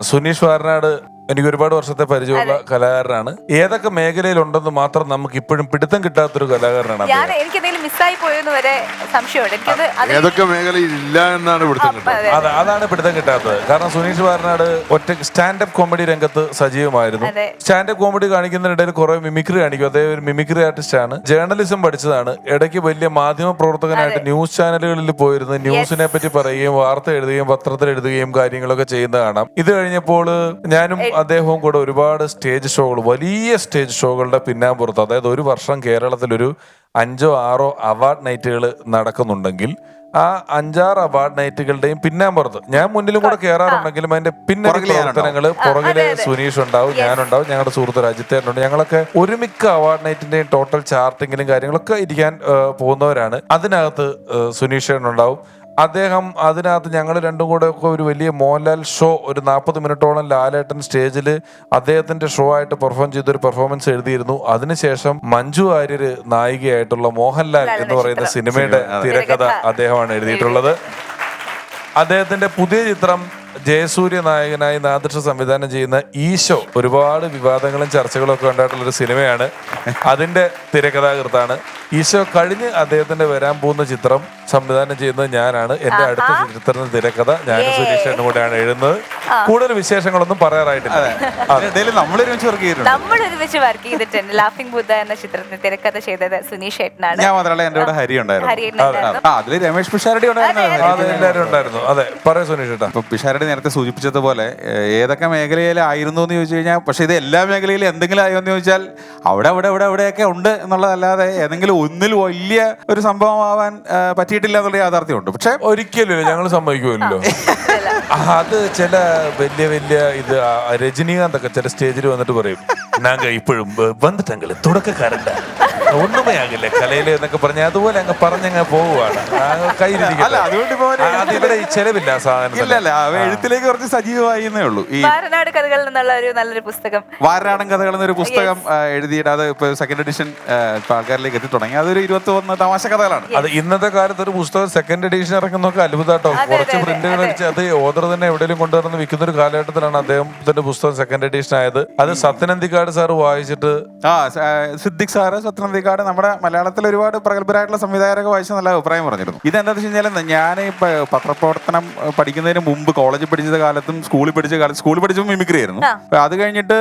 സുനീഷ് വാരനാട് എനിക്ക് ഒരുപാട് വർഷത്തെ പരിചയമുള്ള കലാകാരനാണ്. ഏതൊക്കെ മേഖലയിലുണ്ടെന്ന് മാത്രം നമുക്ക് ഇപ്പോഴും പിടുത്തം കിട്ടാത്തൊരു കലാകാരനാണ് ഞാൻ എനിക്ക് മിസ്സായി പോയെന്ന് വരെ സംശയമുണ്ട്. എനിക്കത് അത് ഏതൊക്കെ മേഖലയിൽ ഇല്ല എന്നാണ് പിടുത്തം കിട്ടുന്നത്? അതെ, അത അതാണ് പിടുത്തം കിട്ടാത്തത്. കാരണം സുനീഷ് വാരനാട് ഒറ്റ സ്റ്റാൻഡപ്പ് കോമഡി രംഗത്ത് സജീവമായിരുന്നു. അതെ. സ്റ്റാൻഡപ്പ് കോമഡി കാണിക്കുന്നതിനിടയിൽ കുറെ മിമിക്രി കാണിക്കും. അദ്ദേഹം ഒരു മിമിക്രി ആർട്ടിസ്റ്റ് ആണ് ജേർണലിസം പഠിച്ചതാണ്. ഇടയ്ക്ക് വലിയ മാധ്യമ പ്രവർത്തകനായിട്ട് ന്യൂസ് ചാനലുകളിൽ പോയിരുന്ന്. ന്യൂസിനെ പറ്റി പറയുകയും വാർത്ത എഴുതുകയും പത്രത്തിൽ എഴുതുകയും കാര്യങ്ങളൊക്കെ ചെയ്യുന്ന കാണാം. ഇത് കഴിഞ്ഞപ്പോൾ ഞാനും അദ്ദേഹവും കൂടെ ഒരുപാട് സ്റ്റേജ് ഷോകൾ വലിയ സ്റ്റേജ് ഷോകളുടെ പിന്നാമ്പുറത്ത് അതായത് ഒരു വർഷം കേരളത്തിൽ ഒരു അഞ്ചോ ആറോ അവാർഡ് നൈറ്റുകൾ നടക്കുന്നുണ്ടെങ്കിൽ ആ അഞ്ചാറ് അവാർഡ് നൈറ്റുകളുടെയും പിന്നാമ്പുറത്ത് ഞാൻ മുന്നിലും കൂടെ കയറാറുണ്ടെങ്കിലും അതിന്റെ പിന്നെ പ്രവർത്തനങ്ങൾ പുറകിൽ. സുനീഷ് ഉണ്ടാവും ഞാനുണ്ടാവും ഞങ്ങളുടെ സുഹൃത്ത് രാജ്യത്തേനുണ്ട് ഞങ്ങളൊക്കെ ഒരുമിക്ക അവാർഡ് നൈറ്റിന്റെയും ടോട്ടൽ ചാർട്ടിങ്ങിലും കാര്യങ്ങളൊക്കെ ഇരിക്കാൻ പോകുന്നവരാണ്. അതിനകത്ത് ആ, സുനീഷ് ഉണ്ടാവും. അദ്ദേഹം അതിനകത്ത് ഞങ്ങൾ രണ്ടും കൂടെ ഒക്കെ ഒരു വലിയ മോഹൻലാൽ ഷോ ഒരു നാൽപ്പത് മിനിറ്റോളം ലാലേട്ടൻ സ്റ്റേജിൽ അദ്ദേഹത്തിന്റെ ഷോ ആയിട്ട് പെർഫോം ചെയ്തൊരു പെർഫോമൻസ് എഴുതിയിരുന്നു. അതിനുശേഷം മഞ്ജു ആര്യർ നായികയായിട്ടുള്ള മോഹൻലാൽ എന്ന് പറയുന്ന സിനിമയുടെ തിരക്കഥ അദ്ദേഹമാണ് എഴുതിയിട്ടുള്ളത്. അദ്ദേഹത്തിന്റെ പുതിയ ചിത്രം ജയസൂര്യ നായകനായി നാദൃഷ സംവിധാനം ചെയ്യുന്ന ഈശോ ഒരുപാട് വിവാദങ്ങളും ചർച്ചകളും ഒക്കെ ഉണ്ടായിട്ടുള്ള ഒരു സിനിമയാണ്. അതിന്റെ തിരക്കഥാകൃത്താണ്. ഈശോ കഴിഞ്ഞ് അദ്ദേഹത്തിന്റെ വരാൻ പോകുന്ന ചിത്രം സംവിധാനം ചെയ്യുന്നത് ഞാനാണ്. എന്റെ അടുത്ത ചിത്രത്തിന്റെ തിരക്കഥ ഞാൻ സുരേഷനും കൂടെയാണ് എഴുതുന്നത്. കൂടുതൽ വിശേഷങ്ങളൊന്നും പറയാറായിട്ടില്ല. നമ്മൾ ഒരുമിച്ച് വർക്ക് ചെയ്തിട്ടുണ്ട്. നമ്മൾ ഒരുമിച്ച് വർക്ക് ചെയ്തിട്ടുണ്ട്. ലാഫിംഗ് ബുദ്ധ എന്ന ചിത്രത്തിന് തിരക്കഥ ചെയ്തത് സുനീഷ് ഏട്ടനാണ്. ഞാൻ മാത്രമല്ല എന്റെ കൂടെ ഹരി ഉണ്ടായിരുന്നു. അതിൽ രമേഷ് പിഷാരടി എല്ലാവരും ഉണ്ടായിരുന്നു. അതെ പറയാ സുനീഷ് ഏട്ടാ. പിഷാരടി നേരത്തെ സൂചിപ്പിച്ചതുപോലെ ഏതൊക്കെ മേഖലയിലായിരുന്നു എന്ന് ചോദിച്ചു കഴിഞ്ഞാൽ പക്ഷെ ഇത് എല്ലാ മേഖലയിലും എന്തെങ്കിലും ആയോ എന്ന് ചോദിച്ചാൽ അവിടെ അവിടെ അവിടെ അവിടെയൊക്കെ ഉണ്ട് എന്നുള്ളതല്ലാതെ ഏതെങ്കിലും ഒന്നിൽ വലിയ ഒരു സംഭവം ആവാൻ ഏഹ്, പറ്റിയിട്ടില്ല എന്നുള്ള യാഥാർത്ഥ്യമുണ്ട്. പക്ഷെ ഒരിക്കലും ഞങ്ങൾ സമ്മതിക്കുമല്ലോ അത് ചില വലിയ വലിയ ഇത് രജനീകാന്തൊക്കെ രജനീകാന്ത് ഒക്കെ ചില സ്റ്റേജിൽ വന്നിട്ട് പറയും നാങ്ക ഇപ്പോഴും വന്നിട്ടെങ്കിൽ തുടക്കക്കാരുണ്ട് ഒന്നുമേ ആകില്ല കലയിൽ എന്നൊക്കെ പറഞ്ഞ അതുപോലെ അങ്ങ് പറഞ്ഞങ്ങ് പോവുകയാണ്. അല്ല അതുകൊണ്ട് ഇപ്പൊ അവർ ഈ ചെലവില്ല ആ സാധനം ഇല്ല അല്ല അവ എഴുത്തിലേക്ക് കുറച്ച് സജീവമായി എന്നേ ഉള്ളൂ. ഈ വാരനാട് കഥകളിൽ നിന്നുള്ള ഒരു നല്ലൊരു പുസ്തകം. വാരാടൻ കഥകൾ എന്നൊരു പുസ്തകം ആ, എഴുതിയിട്ട് അത് ഇപ്പൊ സെക്കൻഡ് എഡിഷൻ ഇപ്പൊ ആൾക്കാരിലേക്ക് എത്തി തുടങ്ങി. അതൊരു ഇരുപത്തി ഒന്ന് തമാശ കഥകളാണ്. അത് ഇന്നത്തെ കാലത്ത് ഒരു പുസ്തകം സെക്കൻഡ് എഡിഷൻ ഇറക്കുന്നൊക്കെ അത്ഭുതമായിട്ടോ അതെ, കുറച്ച് അതെ, പ്രിന്റുകൾ അതെ. അടിച്ച് അത് ഓർഡർ തന്നെ എവിടെയും കൊണ്ടുവരുന്ന വിൽക്കുന്ന ഒരു കാലഘട്ടത്തിലാണ് അദ്ദേഹത്തിന്റെ പുസ്തകം സെക്കൻഡ് എഡിഷൻ ആയത്. അത് സത്യനന്ദിക്കാട് സാർ വായിച്ചിട്ട് ആ സിദ്ദിഖ് സാറ് സത്യനന്ദിക്കാട് നമ്മുടെ മലയാളത്തിൽ ഒരുപാട് പ്രഗത്ഭരായിട്ടുള്ള സംവിധായകരൊക്കെ വായിച്ച നല്ല അഭിപ്രായം പറഞ്ഞിരുന്നു. ഇതെന്താണെന്ന് വെച്ച് കഴിഞ്ഞാൽ ഞാൻ ഇപ്പൊ പത്രപ്രവർത്തനം പഠിക്കുന്നതിന് മുമ്പ് കോളേജിൽ പഠിച്ച കാലത്തും സ്കൂളിൽ പഠിച്ച കാലത്ത് സ്കൂളിൽ പഠിച്ചപ്പോൾ മിമിക്രി ആയിരുന്നു. അത് കഴിഞ്ഞിട്ട്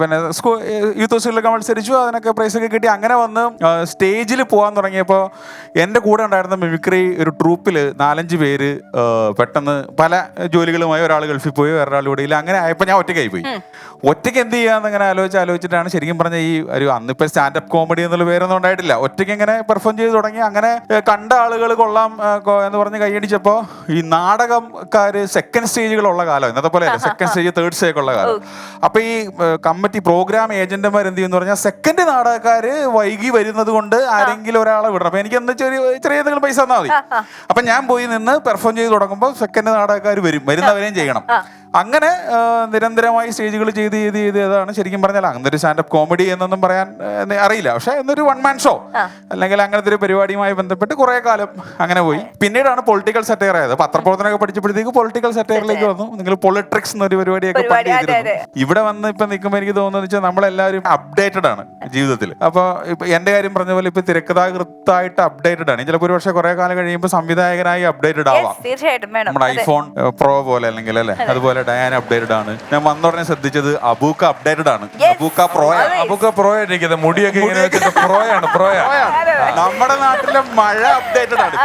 പിന്നെ സ്കൂ യൂത്ത് ഫെസ്റ്റിവലൊക്കെ മത്സരിച്ചു അതിനൊക്കെ പ്രൈസ് ഒക്കെ കിട്ടി. അങ്ങനെ വന്ന് സ്റ്റേജിൽ പോകാൻ തുടങ്ങിയപ്പോൾ എന്റെ കൂടെ ഉണ്ടായിരുന്ന മിമിക്രി ഒരു ട്രൂപ്പിൽ നാലഞ്ച് പേര് പെട്ടെന്ന് പല ജോലികളുമായി ഒരാൾ ഗൾഫിൽ പോയി വേറൊരാൾ ഇവിടെ അങ്ങനെ ആയപ്പോൾ ഞാൻ ഒറ്റയ്ക്കായി പോയി. ഒറ്റയ്ക്ക് എന്ത് ചെയ്യാന്ന് അങ്ങനെ ആലോചിച്ച് ആലോചിച്ചിട്ടാണ് ശരിക്കും പറഞ്ഞ ഈ ഒരു അന്നിപ്പോൾ സ്റ്റാൻഡപ്പ് കോമഡി എന്നുള്ള പേരൊന്നും ഉണ്ടായിട്ടില്ല. ഒറ്റയ്ക്ക് ഇങ്ങനെ പെർഫോം ചെയ്ത് തുടങ്ങി അങ്ങനെ കണ്ട ആളുകൾ കൊള്ളാം എന്ന് പറഞ്ഞ് കൈയടിച്ചപ്പോൾ ഈ നാടകക്കാര് സെക്കൻഡ് സ്റ്റേജുകളുള്ള കാലം ഇന്നത്തെ പോലെ അല്ല സെക്കൻഡ് സ്റ്റേജ് തേർഡ് സ്റ്റേജ് ഉള്ള കാലം. അപ്പൊ ഈ കമ്മിറ്റി പ്രോഗ്രാം ഏജന്റുമാർ എന്ത് ചെയ്യുന്ന പറഞ്ഞാൽ സെക്കൻഡ് നാടകക്കാര് വൈകി വരുന്നത് കൊണ്ട് ആരെങ്കിലും ഒരാളെ വിടണം. അപ്പൊ എനിക്ക് എന്താ ചെറിയ ചെറിയ എന്തെങ്കിലും പൈസ തന്നാൽ മതി. അപ്പൊ ഞാൻ പോയി നിന്ന് പെർഫോം ചെയ്ത് തുടങ്ങുമ്പോൾ സെക്കൻഡ് നാടകക്കാർ വരും വരുന്നവരെയും ചെയ്യണം. അങ്ങനെ നിരന്തരമായി സ്റ്റേജുകൾ ചെയ്ത് ചെയ്ത് ചെയ്ത് ചെയ്താണ് ശരിക്കും പറഞ്ഞാൽ അങ്ങനത്തെ ഒരു സ്റ്റാൻഡപ്പ് കോമഡി എന്നൊന്നും പറയാൻ അറിയില്ല. പക്ഷെ എന്നൊരു വൺ മാൻ ഷോ അല്ലെങ്കിൽ അങ്ങനത്തെ ഒരു പരിപാടിയുമായി ബന്ധപ്പെട്ട് കുറെ കാലം അങ്ങനെ പോയി. പിന്നീടാണ് പൊളിറ്റിക്കൽ സെറ്റയർ ആയത്. പത്രപ്രവർത്തനമൊക്കെ പഠിച്ചപ്പോഴത്തേക്ക് പൊളിറ്റിക്കൽ സെറ്റയറിലേക്ക് വന്നു. നിങ്ങൾ പൊളിട്രിക്സ് എന്നൊരു പരിപാടിയൊക്കെ ചെയ്തിരുന്നു ഇവിടെ വന്ന് ഇപ്പൊ നിൽക്കുമ്പോൾ എനിക്ക് തോന്നുന്നത് വെച്ചാൽ നമ്മളെല്ലാവരും അപ്ഡേറ്റഡ് ആണ് ജീവിതത്തിൽ. അപ്പൊ ഇപ്പൊ എന്റെ കാര്യം പറഞ്ഞ പോലെ ഇപ്പൊ തിരക്കഥാകൃത്തായിട്ട് അപ്ഡേറ്റഡ് ആണ്. ചിലപ്പോൾ ഒരു പക്ഷേ കുറെ കാലം കഴിയുമ്പോൾ സംവിധായകനായി അപ്ഡേറ്റഡ് ആവാം. തീർച്ചയായിട്ടും നമ്മുടെ ഐഫോൺ പ്രോ പോലെ അല്ലെങ്കിൽ അല്ലെ? അതുപോലെ ഡയാൻ അപ്ഡേറ്റഡ് ആണ്. ഞാൻ വന്നുടനെ ശ്രദ്ധിച്ചത് അബൂക്ക അപ്ഡേറ്റഡ് ആണ്. അബൂക്ക പ്രോ അബൂക്ക അതെ. നമുക്ക് പ്രോ ആയിട്ടിരിക്കുന്നത് മുടിയൊക്കെ ഇങ്ങനെ വെച്ചിട്ട് പ്രോയാണ് പ്രോയാ. നമ്മുടെ നാട്ടിലെ മഴ അപ്ഡേറ്റഡ് ആണ്.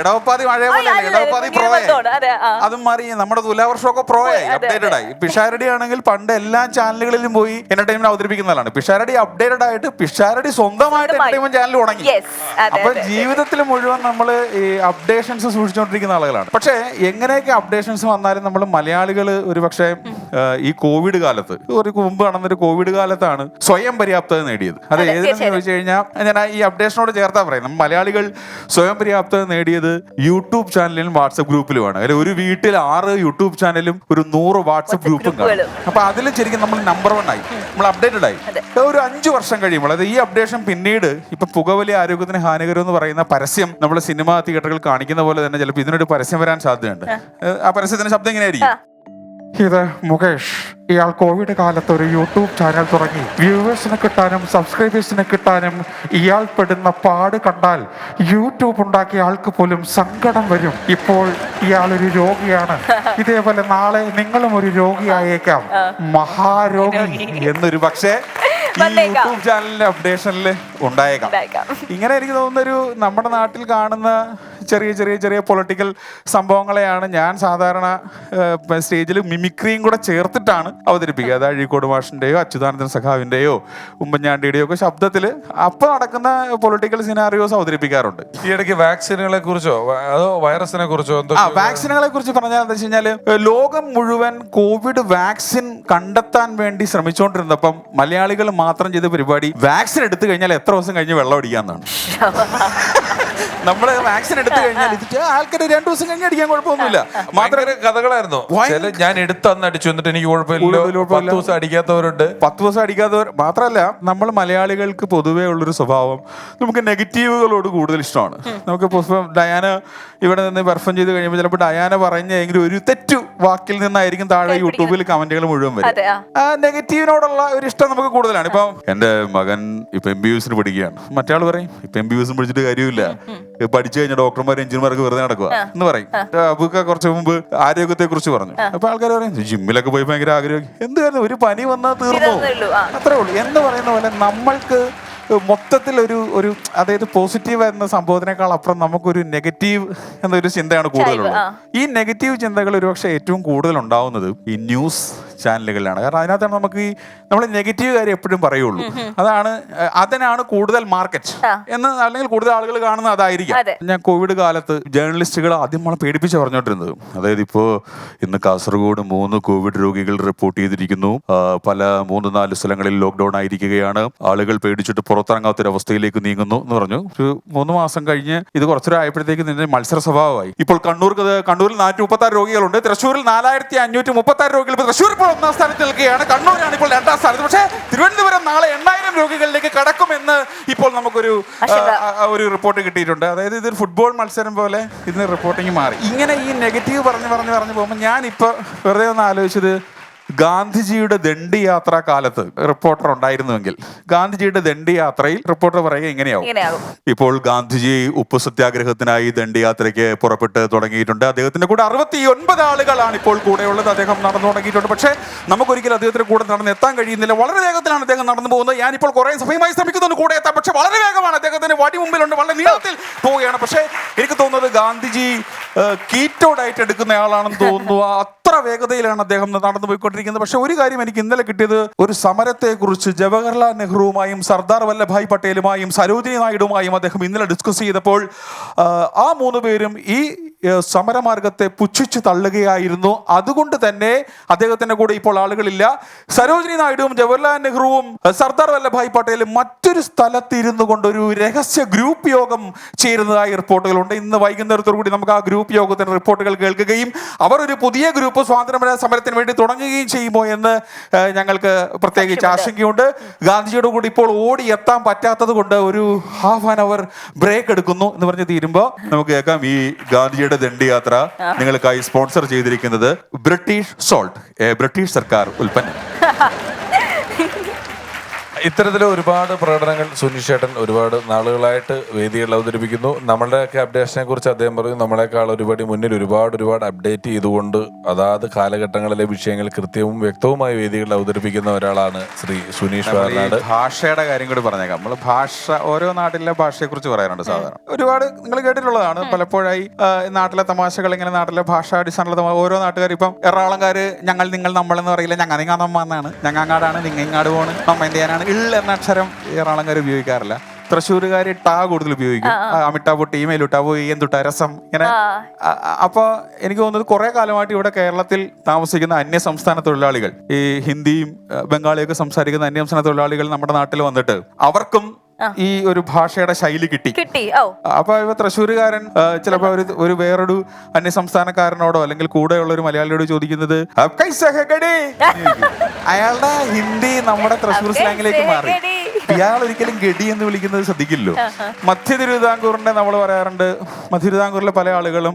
ഇടവപ്പാതി മഴ പോലെ ഇടവപ്പാതി ഇങ്ങനെ പ്രോ ബന്ധമുണ്ട്. അതെ, മാറി നമ്മുടെ തുലാവർഷമൊക്കെ പ്രോയായി അപ്ഡേറ്റഡ് ആയി. പിഷാരടി ആണെങ്കിൽ പണ്ട് എല്ലാ ചാനലുകളിലും പോയി എന്റർടൈൻമെന്റ് അവതരിപ്പിക്കുന്നതാണ്. പിഷാരടി അപ്ഡേറ്റഡ് ആയിട്ട് പിഷാരടി സ്വന്തമായിട്ട് സ്വന്തമായി. എന്റർടൈൻമെന്റ് ചാനൽ തുടങ്ങി അപ്പൊ. ജീവിതത്തിൽ മുഴുവൻ നമ്മൾ ഈ അപ്ഡേഷൻസ് സൂക്ഷിച്ചുകൊണ്ടിരിക്കുന്ന ആളുകളാണ്. പക്ഷേ എങ്ങനെയൊക്കെ അപ്ഡേഷൻസ് വന്നാലും നമ്മൾ മലയാളികൾ ഒരു പക്ഷേ ഈ കോവിഡ് കാലത്ത് ഒരു മുമ്പ് നടന്നൊരു കോവിഡ് കാലത്താണ് സ്വയം പര്യാപ്തത നേടിയത്. അത് ഏതെന്ന്. ചോദിച്ചു കഴിഞ്ഞാൽ ഞാൻ ഈ അപ്ഡേഷനോട് ചേർത്താ പറയാം. മലയാളികൾ സ്വയം പര്യാപ്തത നേടിയത് യൂട്യൂബ് ചാനലിലും വാട്സപ്പ് ഗ്രൂപ്പിലുമാണ്. അല്ലെ ഒരു വീട്ടിൽ ആറ് യൂട്യൂബ് ചാനലും ഒരു നൂറ് വാട്സപ്പ് ഗ്രൂപ്പും കാണും. അപ്പൊ അതിൽ ശരിക്കും നമ്മൾ നമ്പർ വൺ ആയി. നമ്മൾ അപ്ഡേറ്റഡ് ആയി. ഒരു അഞ്ചു വർഷം കഴിയുമ്പോൾ അതായത് ഈ അപ്ഡേഷൻ പിന്നീട് ഇപ്പൊ പുകവലി ആരോഗ്യത്തിന് ഹാനികരം എന്ന് പറയുന്ന പരസ്യം നമ്മൾ സിനിമാ തിയേറ്ററുകൾ കാണിക്കുന്ന പോലെ തന്നെ ചിലപ്പോൾ ഇതിനൊരു പരസ്യം വരാൻ സാധ്യതയുണ്ട്. ആ. പരസ്യത്തിന്റെ ശബ്ദം ഇങ്ങനെയായിരിക്കും ഇത് മുകേഷ്. ഇയാൾ കോവിഡ് കാലത്ത് ഒരു യൂട്യൂബ് ചാനൽ തുടങ്ങി. വ്യൂവേഴ്സിനെ കിട്ടാനും സബ്സ്ക്രൈബേഴ്സിനെ കിട്ടാനും ഇയാൾ പെടുന്ന പാട് കണ്ടാൽ യൂട്യൂബ് ഉണ്ടാക്കിയ ആൾക്ക് പോലും സങ്കടം വരും. ഇപ്പോൾ ഇയാൾ ഒരു രോഗിയാണ്. ഇതേപോലെ നാളെ നിങ്ങളും ഒരു രോഗിയായേക്കാം. മഹാരോഗി. എന്നൊരു പക്ഷേ യൂട്യൂബ് ചാനലിന്റെ അപ്ഡേഷനിൽ ഉണ്ടായേക്കാം. ഇങ്ങനെ എനിക്ക് തോന്നുന്ന ഒരു നമ്മുടെ നാട്ടിൽ കാണുന്ന ചെറിയ ചെറിയ ചെറിയ പൊളിറ്റിക്കൽ സംഭവങ്ങളെയാണ് ഞാൻ സാധാരണ സ്റ്റേജിൽ മിമിക്രിയും കൂടെ ചേർത്തിട്ടാണ് അവതരിപ്പിക്കുക. അത് അഴീക്കോട് മാഷിന്റെയോ അച്യുതാനന്ദൻ സഖാവിന്റെയോ ഉമ്മൻചാണ്ടിയുടെയോ ഒക്കെ ശബ്ദത്തിൽ അപ്പോൾ നടക്കുന്ന പൊളിറ്റിക്കൽ സിനാറിയോസ് അവതരിപ്പിക്കാറുണ്ട്. ഈ ഇടയ്ക്ക് വാക്സിനുകളെ കുറിച്ചോ? അതോ വൈറസിനെ കുറിച്ചോ? എന്തോ ആ വാക്സിനുകളെ കുറിച്ച് പറഞ്ഞാൽ എന്താ വെച്ച് കഴിഞ്ഞാൽ ലോകം മുഴുവൻ കോവിഡ് വാക്സിൻ കണ്ടെത്താൻ വേണ്ടി ശ്രമിച്ചുകൊണ്ടിരുന്നപ്പം മലയാളികൾ മാത്രം ചെയ്ത പരിപാടി വാക്സിൻ എടുത്തു കഴിഞ്ഞാൽ എത്ര ദിവസം കഴിഞ്ഞ് വെള്ളം അടിക്കാന്നാണ്. നമ്മൾ വാക്സിൻ എടുത്തു കഴിഞ്ഞാൽ ഇത് ആൾക്കാർ രണ്ടു ദിവസം കഴിഞ്ഞ് അടിക്കാൻ കുഴപ്പമൊന്നുമില്ല. മാത്രമേ ഭയങ്കര കഥകളായിരുന്നു. ഞാൻ ചില ഞാൻ എടുത്തന്ന് അടിച്ചു എന്നിട്ട് എനിക്ക് കുഴപ്പമില്ല. പത്ത് ദിവസം അടിക്കാത്തവരുണ്ട്. പത്ത് ദിവസം അടിക്കാത്തവർ മാത്രമല്ല നമ്മൾ മലയാളികൾക്ക് പൊതുവേ ഉള്ളൊരു സ്വഭാവം നമുക്ക് നെഗറ്റീവുകളോട് കൂടുതൽ ഇഷ്ടമാണ്. നമുക്ക് പുഷ്പം ഡയാന ഇവിടെ നിന്ന് പെർഫോം ചെയ്ത് കഴിയുമ്പോൾ ചിലപ്പോൾ ഡയാന പറഞ്ഞ എങ്കിലും ഒരു തെറ്റു വാക്കിൽ നിന്നായിരിക്കും താഴെ യൂട്യൂബിൽ കമന്റുകൾ മുഴുവൻ വരും. ആ. നെഗറ്റീവിനോടുള്ള ഒരു ഇഷ്ടം നമുക്ക് കൂടുതലാണ്. ഇപ്പം എന്റെ മകൻ ഇപ്പൊ എം ബി എസിന് പഠിക്കുകയാണ്. മറ്റേ പറയും ഇപ്പൊ എം ബി എസിന് പഠിച്ചിട്ട് കാര്യമില്ല. പഠിച്ചു കഴിഞ്ഞാൽ ഡോക്ടർമാർ എഞ്ചിനീയർമാർക്ക് വെറുതെ നടക്കുക എന്ന് പറയും. അബുക്ക കുറച്ച് മുമ്പ് ആരോഗ്യത്തെ കുറിച്ച് പറഞ്ഞു അപ്പൊ ആൾക്കാർ പറയും ജിമ്മിലൊക്കെ പോയി ഭയങ്കര ആഗ്രഹം. എന്ത് കാരണം ഒരു പനി വന്നാൽ തീർന്നു? തീർന്നേ അത്രേ ഉള്ളൂ. എന്ന് പറയുന്ന പോലെ നമ്മൾക്ക് മൊത്തത്തിൽ ഒരു ഒരു അതായത് പോസിറ്റീവ് എന്ന സംഭവത്തിനേക്കാൾ അപ്പുറം നമുക്കൊരു നെഗറ്റീവ് എന്നൊരു ചിന്തയാണ് കൂടുതലുള്ളത്. ഈ നെഗറ്റീവ് ചിന്തകൾ ഒരുപക്ഷെ ഏറ്റവും കൂടുതൽ ഉണ്ടാവുന്നത് ഈ ന്യൂസ് ചാനലുകളിലാണ് കാരണം അതിനകത്താണ് നമുക്ക് ഈ നമ്മൾ നെഗറ്റീവ് കാര്യം എപ്പോഴും പറയുള്ളൂ. അതാണ് അതിനാണ് കൂടുതൽ മാർക്കറ്റ്. എന്ന് അല്ലെങ്കിൽ കൂടുതൽ ആളുകൾ കാണുന്നത് അതായിരിക്കും. ഞാൻ കോവിഡ് കാലത്ത് ജേർണലിസ്റ്റുകൾ ആദ്യം നമ്മളെ പേടിപ്പിച്ച് പറഞ്ഞോണ്ടിരുന്നത്. അതായത് ഇപ്പോ ഇന്ന് കാസർഗോഡ് മൂന്ന് കോവിഡ് രോഗികൾ റിപ്പോർട്ട് ചെയ്തിരിക്കുന്നു. പല മൂന്ന് നാല് സ്ഥലങ്ങളിൽ ലോക്ക്ഡൌൺ ആയിരിക്കുകയാണ്. ആളുകൾ പേടിച്ചിട്ട് പുറത്തിറങ്ങാത്തൊരവസ്ഥയിലേക്ക് നീങ്ങുന്നു എന്ന് പറഞ്ഞു. ഒരു മൂന്ന് മാസം കഴിഞ്ഞ് ഇത് കുറച്ചൊരായപ്പോഴത്തേക്ക് നിന്ന് നിന്റെ മത്സര സ്വഭാവമായി. ഇപ്പോൾ കണ്ണൂർ കണ്ണൂരിൽ നാനൂറ്റി മുപ്പത്തി ആറ് രോഗികളുണ്ട്. തൃശ്ശൂരിൽ നാലായിരത്തി അഞ്ഞൂറ്റി മുപ്പത്തി ആറ് രോഗികൾ. ഇപ്പോൾ തൃശ്ശൂർ ഇപ്പോൾ ഒന്നാം സ്ഥാനത്ത് നിൽക്കുകയാണ്. കണ്ണൂരാണ് ഇപ്പോൾ രണ്ടാം സ്ഥാനത്ത്. പക്ഷേ തിരുവനന്തപുരം നാളെ എണ്ണായിരം രോഗികളിലേക്ക് കടക്കുമെന്ന് ഇപ്പോൾ നമുക്കൊരു ഒരു റിപ്പോർട്ട് കിട്ടിയിട്ടുണ്ട്. അതായത് ഇതൊരു ഫുട്ബോൾ മത്സരം പോലെ ഇതിന് റിപ്പോർട്ടിങ് മാറി. ഇങ്ങനെ ഈ നെഗറ്റീവ് പറഞ്ഞ് പറഞ്ഞ് പറഞ്ഞ് പോകുമ്പോൾ ഞാനിപ്പോൾ വെറുതെ ഒന്ന് ആലോചിച്ചത് ഗാന്ധിജിയുടെ ദണ്ഡി യാത്രാ കാലത്ത് റിപ്പോർട്ടർ ഉണ്ടായിരുന്നുവെങ്കിൽ ഗാന്ധിജിയുടെ ദണ്ഡി യാത്രയിൽ റിപ്പോർട്ടർ പറയുക ഇങ്ങനെയാവും. ഇങ്ങനെയാകും ഇപ്പോൾ ഗാന്ധിജി ഉപ്പ് സത്യാഗ്രഹത്തിനായി ദണ്ഡിയാത്രയ്ക്ക് പുറപ്പെട്ട് തുടങ്ങിയിട്ടുണ്ട്. അദ്ദേഹത്തിന്റെ കൂടെ അറുപത്തി ഒൻപത് ആളുകളാണ് ഇപ്പോൾ കൂടെയുള്ളത്. അദ്ദേഹം നടന്നു തുടങ്ങിയിട്ടുണ്ട്. പക്ഷേ നമുക്കൊരിക്കലും അദ്ദേഹത്തിന്റെ കൂടെ നടന്ന് എത്താൻ കഴിയുന്നില്ല. വളരെ വേഗത്തിലാണ് അദ്ദേഹം നടന്നു പോകുന്നത്. ഇപ്പോൾ കുറെ സമയമായി ശ്രമിക്കുന്നുണ്ട് കൂടെ എത്താൻ. പക്ഷേ വളരെ വേഗമാണ്. അദ്ദേഹത്തിന് വടി മുമ്പിലുണ്ട്. വളരെ നീളത്തിൽ പോവുകയാണ്. പക്ഷേ എനിക്ക് തോന്നുന്നത് ഗാന്ധിജി കീറ്റോ ഡയറ്റ് എടുക്കുന്ന ആളാണെന്ന് തോന്നുന്നു. വേഗതയിലാണ് അദ്ദേഹം നടന്നു പോയിക്കൊണ്ടിരിക്കുന്നത് പക്ഷെ ഒരു കാര്യം എനിക്ക് ഇന്നലെ കിട്ടിയത് ഒരു സമരത്തെ കുറിച്ച് ജവഹർലാൽ നെഹ്റുവുമായും സർദാർ വല്ലഭായ് പട്ടേലുമായും സരോജിനി നായിഡുമായും അദ്ദേഹം ഇന്നലെ ഡിസ്കസ് ചെയ്തപ്പോൾ ആ, മൂന്ന് പേരും ഈ സമരമാർഗത്തെ പുച്ഛിച്ച് തള്ളുകയായിരുന്നു. അതുകൊണ്ട് തന്നെ അദ്ദേഹത്തിന്റെ കൂടെ ഇപ്പോൾ ആളുകളില്ല. സരോജിനി നായിഡുവും ജവഹർലാൽ നെഹ്റുവും സർദാർ വല്ലഭായ് പട്ടേലും മറ്റൊരു സ്ഥലത്ത് ഇരുന്നു കൊണ്ട് ഒരു രഹസ്യ ഗ്രൂപ്പ് യോഗം ചേരുന്നതായി റിപ്പോർട്ടുകളുണ്ട്. ഇന്ന് വൈകുന്നേരത്തോടു കൂടി നമുക്ക് ആ ഗ്രൂപ്പ് യോഗത്തിന്റെ റിപ്പോർട്ടുകൾ കേൾക്കുകയും അവർ ഒരു പുതിയ ഗ്രൂപ്പ് സ്വാതന്ത്ര്യ സമരത്തിന് വേണ്ടി തുടങ്ങുകയും ചെയ്യുമോ എന്ന് ഞങ്ങൾക്ക് പ്രത്യേകിച്ച് ആശങ്കയുണ്ട്. ഗാന്ധിജിയുടെ കൂടി ഇപ്പോൾ ഓടി എത്താൻ പറ്റാത്തത് കൊണ്ട് ഒരു ഹാഫ് ആൻ അവർ ബ്രേക്ക് എടുക്കുന്നു എന്ന് പറഞ്ഞ് തീരുമ്പോൾ നമുക്ക് കേൾക്കാം ഈ ഗാന്ധിജിയുടെ ദണ്ഡിയാത്ര നിങ്ങൾക്കായി സ്പോൺസർ ചെയ്തിരിക്കുന്നത് ബ്രിട്ടീഷ് സോൾട്ട് ബ്രിട്ടീഷ് സർക്കാർ ഉൽപ്പന്നം. ഇത്തരത്തിലെ ഒരുപാട് പ്രകടനങ്ങൾ സുനിഷേട്ടൻ ഒരുപാട് നാളുകളായിട്ട് വേദികളിൽ അവതരിപ്പിക്കുന്നു. നമ്മളുടെയൊക്കെ അപ്ഡേഷനെ കുറിച്ച് അദ്ദേഹം പറയും നമ്മളെക്കാൾ ഒരുപടി മുന്നിൽ ഒരുപാട് ഒരുപാട് അപ്ഡേറ്റ് ചെയ്തുകൊണ്ട് അതാത് കാലഘട്ടങ്ങളിലെ വിഷയങ്ങൾ കൃത്യവും വ്യക്തവുമായ വേദികളിൽ അവതരിപ്പിക്കുന്ന ഒരാളാണ് ശ്രീ സുനീഷ് വാർനാട്. ഭാഷയുടെ കാര്യം കൂടി പറഞ്ഞേക്കാം. നമ്മൾ ഭാഷ ഓരോ നാട്ടിലെ ഭാഷയെ കുറിച്ച് പറയാറുണ്ട് സാധാരണ. ഒരുപാട് നിങ്ങൾ കേട്ടിട്ടുള്ളതാണ്. പലപ്പോഴായി നാട്ടിലെ തമാശകൾ ഇങ്ങനെ നാട്ടിലെ ഭാഷാടിസ്ഥാനത്തിലുള്ള ഓരോ നാട്ടുകാർ ഇപ്പം എറണാകുളംകാർ ഞങ്ങൾ നിങ്ങൾ നമ്മളെന്ന് പറയില്ല. ഞങ്ങൾ നിങ്ങൾ നമ്മ എന്നാണ്. ഞങ്ങാങ്ങാടാണ് നിങ്ങൾ ഇങ്ങാട് പോണ് നമ്മ എന്തിയാനാണ് ഇൾ എന്ന അക്ഷരം എറണാകുളംകാർ ഉപയോഗിക്കാറില്ല. തൃശ്ശൂരുകാര് ടാ കൂടുതൽ ഉപയോഗിക്കും. അമിട്ടാ പൊട്ടി ഇട്ടാ പോയി എന്തുട്ട രസം? ഇങ്ങനെ. അപ്പൊ എനിക്ക് തോന്നുന്നത് കുറെ കാലമായിട്ട് ഇവിടെ കേരളത്തിൽ താമസിക്കുന്ന അന്യ സംസ്ഥാന തൊഴിലാളികൾ ഈ ഹിന്ദിയും ബംഗാളിയൊക്കെ സംസാരിക്കുന്ന അന്യ സംസ്ഥാന തൊഴിലാളികൾ നമ്മുടെ നാട്ടിൽ വന്നിട്ട് അവർക്കും ഈ ഒരു ഭാഷയുടെ ശൈലി കിട്ടി കിട്ടി അപ്പൊ ഇപ്പൊ തൃശ്ശൂരുകാരൻ ചിലപ്പോ ഒരു ഒരു വേറൊരു അന്യ സംസ്ഥാനക്കാരനോടോ അല്ലെങ്കിൽ കൂടെയുള്ള ഒരു മലയാളിയോട് ചോദിക്കുന്നത്? അയാളുടെ ഹിന്ദി നമ്മുടെ തൃശ്ശൂർ സ്ലാങ്ങിലേക്ക് മാറി. ഇയാൾ ഒരിക്കലും ഗഡി എന്ന് വിളിക്കുന്നത് ശ്രദ്ധിക്കില്ലോ മധ്യ തിരുവിതാംകൂറിന്റെ നമ്മൾ പറയാറുണ്ട് മധ്യ തിരുവിതാംകൂറിലെ പല ആളുകളും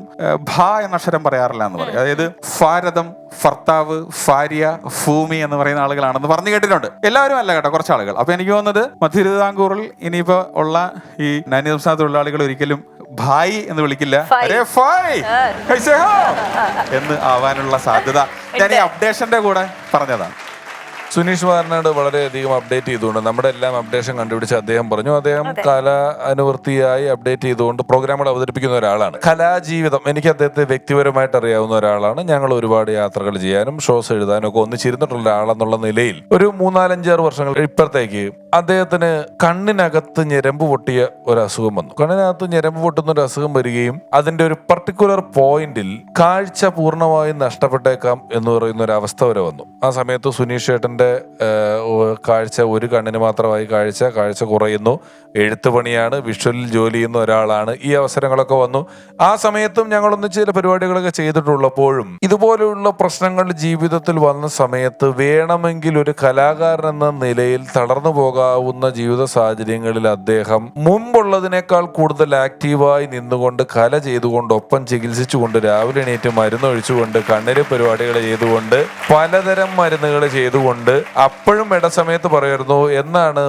ഭ എന്ന അക്ഷരം പറയാറില്ല എന്ന് പറയും. അതായത് ഭാരതം ഭർത്താവ് ഭാര്യ ഭൂമി എന്ന് പറയുന്ന ആളുകളാണെന്ന് പറഞ്ഞു കേട്ടിട്ടുണ്ട്. എല്ലാവരും അല്ല കേട്ടോ കുറച്ച് ആളുകൾ. അപ്പൊ എനിക്ക് തോന്നുന്നത് മധ്യ തിരുവിതാംകൂറിൽ ഇനിയിപ്പോ ഉള്ള ഈ നാനി സംസ്ഥാന തൊഴിലാളികൾ ഒരിക്കലും ഭായ് എന്ന് വിളിക്കില്ല. അരേ ഫായ്? എന്ന് ആവാനുള്ള സാധ്യത. ഞാൻ ഈ അപ്ഡേഷന്റെ കൂടെ പറഞ്ഞതാണ് സുനീഷ് വാരനാട് വളരെയധികം അപ്ഡേറ്റ് ചെയ്തുകൊണ്ട് നമ്മുടെ എല്ലാം അപ്ഡേഷൻ കണ്ടുപിടിച്ച് അദ്ദേഹം പറഞ്ഞു. അദ്ദേഹം കലാ അനുവൃത്തിയായി അപ്ഡേറ്റ് ചെയ്തുകൊണ്ട് പ്രോഗ്രാമുകൾ അവതരിപ്പിക്കുന്ന ഒരാളാണ്. കലാജീവിതം എനിക്ക് അദ്ദേഹത്തെ വ്യക്തിപരമായിട്ട് അറിയാവുന്ന ഒരാളാണ്. ഞങ്ങൾ ഒരുപാട് യാത്രകൾ ചെയ്യാനും ഷോസ് എഴുതാനും ഒക്കെ ഒന്നിച്ചിരുന്നിട്ടുള്ള ഒരാളെന്നുള്ള നിലയിൽ ഒരു മൂന്നാലഞ്ചാറ് വർഷങ്ങൾ ഇപ്പുറത്തേക്ക് അദ്ദേഹത്തിന് കണ്ണിനകത്ത് ഞെരമ്പ് പൊട്ടിയ ഒരു അസുഖം വന്നു. കണ്ണിനകത്ത് ഞെരമ്പ് പൊട്ടുന്ന ഒരു അസുഖം വരികയും അതിന്റെ ഒരു പർട്ടിക്കുലർ പോയിന്റിൽ കാഴ്ച പൂർണമായും നഷ്ടപ്പെട്ടേക്കാം എന്ന് പറയുന്ന ഒരു അവസ്ഥ വരെ വന്നു. ആ സമയത്ത് സുനീഷ് ചേട്ടന്റെ ഒ- കാഴ്ച ഒരു കണ്ണിന് മാത്രമായി കാഴ്ച. കാഴ്ച കുറയുന്നു. എഴുത്ത് പണിയാണ്. വിഷ്വലിൽ ജോലി ചെയ്യുന്ന ഒരാളാണ്. ഈ അവസരങ്ങളൊക്കെ വന്നു. ആ സമയത്തും ഞങ്ങളൊന്ന് ചില പരിപാടികളൊക്കെ ചെയ്തിട്ടുള്ളപ്പോഴും ഇതുപോലെയുള്ള പ്രശ്നങ്ങൾ ജീവിതത്തിൽ വന്ന സമയത്ത് വേണമെങ്കിൽ ഒരു കലാകാരൻ എന്ന നിലയിൽ തളർന്നു പോകാവുന്ന ജീവിത സാഹചര്യങ്ങളിൽ അദ്ദേഹം മുമ്പുള്ളതിനേക്കാൾ കൂടുതൽ ആക്റ്റീവായി നിന്നുകൊണ്ട് കല ചെയ്തുകൊണ്ട് ഒപ്പം ചികിത്സിച്ചുകൊണ്ട് രാവിലെ എണീറ്റ് മരുന്നൊഴിച്ചുകൊണ്ട് കണ്ണിലെ പരിപാടികൾ ചെയ്തുകൊണ്ട് പലതരം മരുന്നുകൾ ചെയ്തുകൊണ്ട് അപ്പോഴും ഇടസമയത്ത് പറയുമായിരുന്നു എന്നാണ്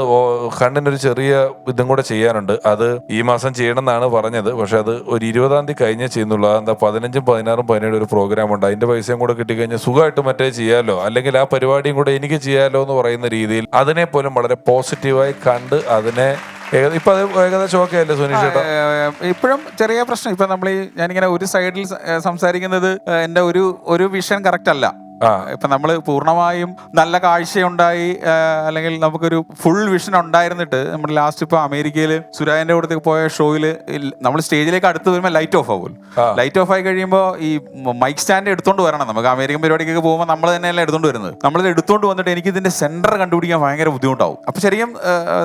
കണ്ണിനൊരു ചെറിയ ഇതും കൂടെ ചെയ്യാനുണ്ട്. അത് ഈ മാസം ചെയ്യണമെന്നാണ് പറഞ്ഞത്. പക്ഷെ അത് ഒരു ഇരുപതാം തീയതി കഴിഞ്ഞേ ചെയ്യുന്നുള്ളൂ. എന്താ പതിനഞ്ചും പതിനാറും പതിനേഴും ഒരു പ്രോഗ്രാം ഉണ്ട്. അതിന്റെ പൈസയും കൂടെ കിട്ടിക്കഴിഞ്ഞാൽ സുഖമായിട്ട് മറ്റേ ചെയ്യാലോ? അല്ലെങ്കിൽ ആ പരിപാടിയും കൂടെ എനിക്ക് ചെയ്യാലോ എന്ന് പറയുന്ന രീതിയിൽ അതിനെ പോലും വളരെ പോസിറ്റീവായി കണ്ട് അതിനെ ഇപ്പോഴും ചെറിയ പ്രശ്നം. ഇപ്പൊ നമ്മൾ ഈ ഞാനിങ്ങനെ ഒരു സൈഡിൽ സംസാരിക്കുന്നത് എന്റെ ഒരു ഒരു വിഷൻ കറക്റ്റ് അല്ല. ആ. ഇപ്പൊ നമ്മൾ പൂർണമായും നല്ല കാഴ്ചയുണ്ടായി ഉണ്ടായി അല്ലെങ്കിൽ നമുക്കൊരു ഫുൾ വിഷൻ ഉണ്ടായിരുന്നിട്ട് നമ്മൾ ലാസ്റ്റ് ഇപ്പൊ അമേരിക്കയിൽ സുരാജന്റെ കൂടെ പോയ ഷോയിൽ നമ്മൾ സ്റ്റേജിലേക്ക് അടുത്ത് വരുമ്പോൾ ലൈറ്റ് ഓഫ് ആവും ലൈറ്റ് ഓഫ് ആയി കഴിയുമ്പോൾ ഈ മൈക്ക് സ്റ്റാൻഡ് എടുത്തോണ്ട് വരണം നമുക്ക്. അമേരിക്കൻ പരിപാടിക്കൊക്കെ പോകുമ്പോൾ നമ്മൾ തന്നെയല്ല എടുത്തോണ്ട് വരുന്നത്. നമ്മൾ എടുത്തോണ്ട് വന്നിട്ട് എനിക്ക് ഇതിന്റെ സെന്റർ കണ്ടുപിടിക്കാൻ ഭയങ്കര ബുദ്ധിമുട്ടാവും. അപ്പൊ ശരിക്കും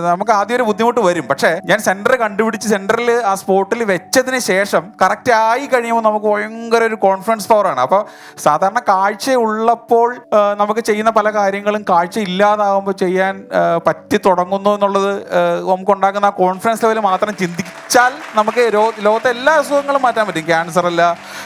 നമുക്ക് ആദ്യം ഒരു ബുദ്ധിമുട്ട് വരും. പക്ഷേ ഞാൻ സെന്റർ കണ്ടുപിടിച്ച് സെന്ററിൽ ആ സ്പോട്ടിൽ വെച്ചതിന് ശേഷം കറക്റ്റ് ആയി കഴിയുമ്പോൾ നമുക്ക് ഭയങ്കര ഒരു കോൺഫിഡൻസ് പവർ അപ്പോൾ അപ്പൊ സാധാരണ കാഴ്ച ഉള്ളപ്പോൾ നമുക്ക് ചെയ്യുന്ന പല കാര്യങ്ങളും കാഴ്ച ഇല്ലാതാകുമ്പോൾ ചെയ്യാൻ പറ്റി തുടങ്ങുന്നു എന്നുള്ളത് നമുക്ക് ഉണ്ടാക്കുന്ന ആ കോൺഫിഡൻസ് ലെവൽ മാത്രം ചിന്തിച്ചാൽ നമുക്ക് ലോകത്തെ എല്ലാ അസുഖങ്ങളും മാറ്റാൻ പറ്റും. ക്യാൻസർ അല്ല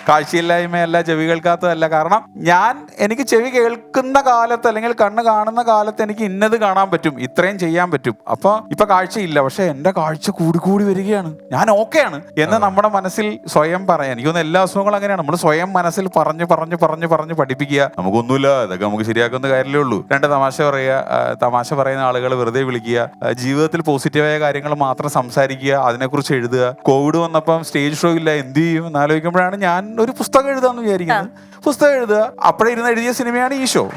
കാഴ്ചയില്ലായ്മയല്ല ചെവി കേൾക്കാത്തതല്ല കാരണം ഞാൻ എനിക്ക് ചെവി കേൾക്കുന്ന കാലത്ത് അല്ലെങ്കിൽ കണ്ണ് കാണുന്ന കാലത്ത് എനിക്ക് ഇന്നത് കാണാൻ പറ്റും. ഇത്രയും ചെയ്യാൻ പറ്റും. അപ്പൊ ഇപ്പൊ കാഴ്ചയില്ല. പക്ഷെ എന്റെ കാഴ്ച കൂടി കൂടി വരികയാണ്. ഞാൻ ഓക്കെയാണ് എന്ന് നമ്മുടെ മനസ്സിൽ സ്വയം പറയാൻ. എനിക്ക് തോന്നുന്നു എല്ലാ അസുഖങ്ങളും അങ്ങനെയാണ്. നമ്മൾ സ്വയം മനസ്സിൽ പറഞ്ഞു പറഞ്ഞു പറഞ്ഞു പറഞ്ഞു പഠിപ്പിക്കുക. നമുക്കൊന്നുമില്ല. ഇതൊക്കെ നമുക്ക് ശരിയാക്കുന്ന കാര്യമേ ഉള്ളൂ. രണ്ട് തമാശ പറയുക തമാശ പറയുന്ന ആളുകൾ വെറുതെ വിളിക്കുക ജീവിതത്തിൽ പോസിറ്റീവായ കാര്യങ്ങൾ മാത്രം സംസാരിക്കുക അതിനെക്കുറിച്ച് എഴുതുക. കോവിഡ് വന്നപ്പം സ്റ്റേജ് ഷോ ഇല്ല. എന്ത് ചെയ്യും? എന്നാലോചിക്കുമ്പോഴാണ് ഞാൻ ഒരു പുസ്തകം എഴുതാന്ന് വിചാരിക്കുന്നത് പുസ്തകം എഴുതുക അപ്പോഴേ ഇരുന്ന് എഴുതിയ സിനിമയാണ് ഈ ഷോ.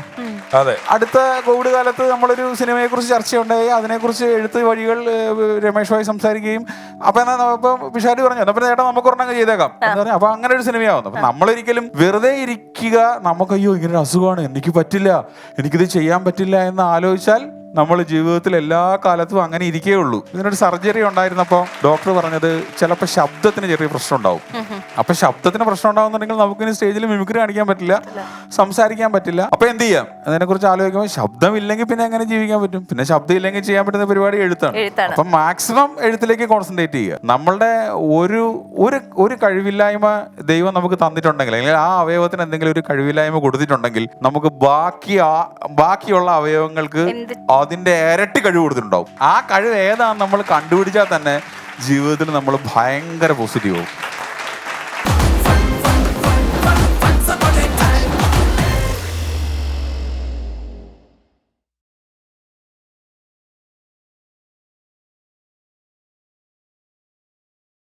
അതെ. അടുത്ത കോവിഡ് കാലത്ത് നമ്മളൊരു സിനിമയെ കുറിച്ച് ചർച്ചയുണ്ടായി. അതിനെക്കുറിച്ച് എഴുത്ത് വഴികൾ രമേഷ് രമേഷുമായി സംസാരിക്കുകയും. അപ്പൊ എന്നാ അപ്പൊ വിഷാദി പറഞ്ഞു അപ്പൊ പിന്നെ ചേട്ടാ നമുക്ക് ഒരെണ്ണം ചെയ്തേക്കാം. എന്ന് പറഞ്ഞു അപ്പൊ അങ്ങനെ ഒരു സിനിമയാവുന്നു. അപ്പൊ നമ്മളൊരിക്കലും വെറുതെ ഇരിക്കുക നമുക്ക് അയ്യോ ഇങ്ങനെ ഒരു അസുഖമാണ് എനിക്ക് പറ്റില്ല എനിക്കിത് ചെയ്യാൻ പറ്റില്ല എന്ന് ആലോചിച്ചാൽ നമ്മൾ ജീവിതത്തിൽ എല്ലാ കാലത്തും അങ്ങനെ ഇരിക്കേ ഉള്ളൂ ഇതിനൊരു സർജറി ഉണ്ടായിരുന്നപ്പോൾ ഡോക്ടർ പറഞ്ഞത് ചിലപ്പോൾ ശബ്ദത്തിന് ചെറിയ പ്രശ്നം ഉണ്ടാവും. അപ്പൊ ശബ്ദത്തിന് പ്രശ്നം നമുക്ക് നമുക്കിനി സ്റ്റേജിൽ മിമിക്രി കാണിക്കാൻ പറ്റില്ല സംസാരിക്കാൻ പറ്റില്ല. അപ്പൊ എന്ത് ചെയ്യാം? അതിനെ കുറിച്ച് ആലോചിക്കുമ്പോൾ ശബ്ദം ഇല്ലെങ്കിൽ പിന്നെ എങ്ങനെ ജീവിക്കാൻ പറ്റും? പിന്നെ ശബ്ദം ഇല്ലെങ്കിൽ ചെയ്യാൻ പറ്റുന്ന പരിപാടി എഴുത്താണ്. എഴുത്താണ്. അപ്പൊ മാക്സിമം എഴുത്തിലേക്ക് കോൺസെൻട്രേറ്റ് ചെയ്യുക. നമ്മളുടെ ഒരു ഒരു ഒരു കഴിവില്ലായ്മ ദൈവം നമുക്ക് തന്നിട്ടുണ്ടെങ്കിൽ അല്ലെങ്കിൽ ആ അവയവത്തിന് എന്തെങ്കിലും ഒരു കഴിവില്ലായ്മ കൊടുത്തിട്ടുണ്ടെങ്കിൽ നമുക്ക് ബാക്കി ആ- ബാക്കിയുള്ള അവയവങ്ങൾക്ക് അതിന്റെ ഇരട്ടി കഴിവ് കൊടുത്തിട്ടുണ്ടാവും. ആ കഴിവ് ഏതാണെന്ന് നമ്മൾ കണ്ടുപിടിച്ചാൽ തന്നെ ജീവിതത്തിൽ നമ്മൾ ഭയങ്കര പോസിറ്റീവ് ആവും.